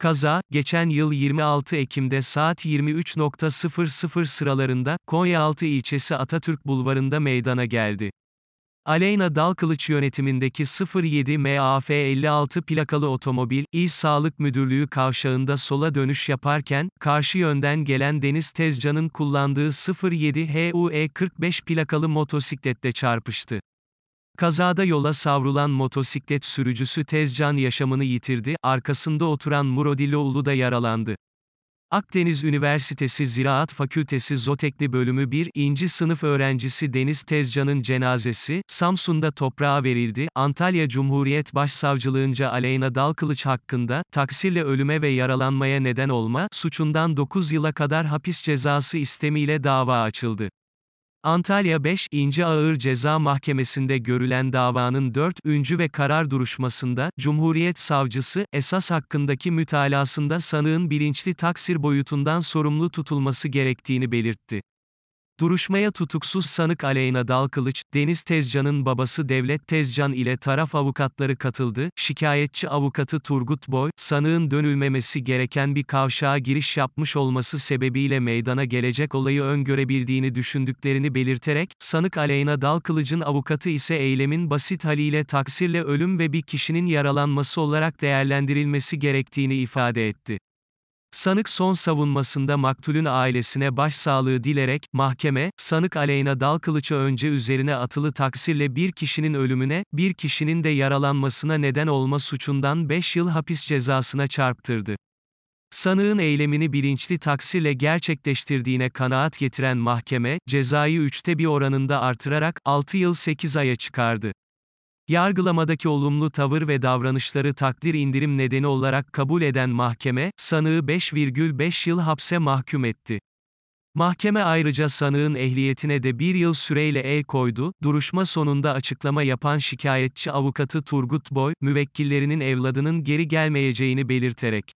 Kaza, geçen yıl 26 Ekim'de saat 23.00 sıralarında, Konyaaltı ilçesi Atatürk Bulvarı'nda meydana geldi. Aleyna Dalkılıç yönetimindeki 07 MAF 56 plakalı otomobil, İl Sağlık Müdürlüğü kavşağında sola dönüş yaparken, karşı yönden gelen Deniz Tezcan'ın kullandığı 07 HUE 45 plakalı motosikletle çarpıştı. Kazada yola savrulan motosiklet sürücüsü Tezcan yaşamını yitirdi, arkasında oturan Murodiloğlu da yaralandı. Akdeniz Üniversitesi Ziraat Fakültesi Zotekli Bölümü 1. İnci sınıf öğrencisi Deniz Tezcan'ın cenazesi, Samsun'da toprağa verildi. Antalya Cumhuriyet Başsavcılığınca Aleyna Dalkılıç hakkında, taksirle ölüme ve yaralanmaya neden olma, suçundan 9 yıla kadar hapis cezası istemiyle dava açıldı. Antalya 5. İnce Ağır Ceza Mahkemesi'nde görülen davanın 4. üncü ve karar duruşmasında, Cumhuriyet Savcısı, esas hakkındaki mütalasında sanığın bilinçli taksir boyutundan sorumlu tutulması gerektiğini belirtti. Duruşmaya tutuksuz sanık Aleyna Dalkılıç, Deniz Tezcan'ın babası Devlet Tezcan ile taraf avukatları katıldı, şikayetçi avukatı Turgut Boy, sanığın dönülmemesi gereken bir kavşağa giriş yapmış olması sebebiyle meydana gelecek olayı öngörebildiğini düşündüklerini belirterek, sanık Aleyna Dalkılıç'ın avukatı ise eylemin basit haliyle taksirle ölüm ve bir kişinin yaralanması olarak değerlendirilmesi gerektiğini ifade etti. Sanık son savunmasında maktulün ailesine başsağlığı dilerek, mahkeme, sanık Aleyna Dalkılıç'ı önce üzerine atılı taksirle bir kişinin ölümüne, bir kişinin de yaralanmasına neden olma suçundan 5 yıl hapis cezasına çarptırdı. Sanığın eylemini bilinçli taksirle gerçekleştirdiğine kanaat getiren mahkeme, cezayı üçte bir oranında artırarak, 6 yıl 8 aya çıkardı. Yargılamadaki olumlu tavır ve davranışları takdir indirim nedeni olarak kabul eden mahkeme, sanığı 5,5 yıl hapse mahkum etti. Mahkeme ayrıca sanığın ehliyetine de bir yıl süreyle el koydu, duruşma sonunda açıklama yapan şikayetçi avukatı Turgut Boy, müvekkillerinin evladının geri gelmeyeceğini belirterek,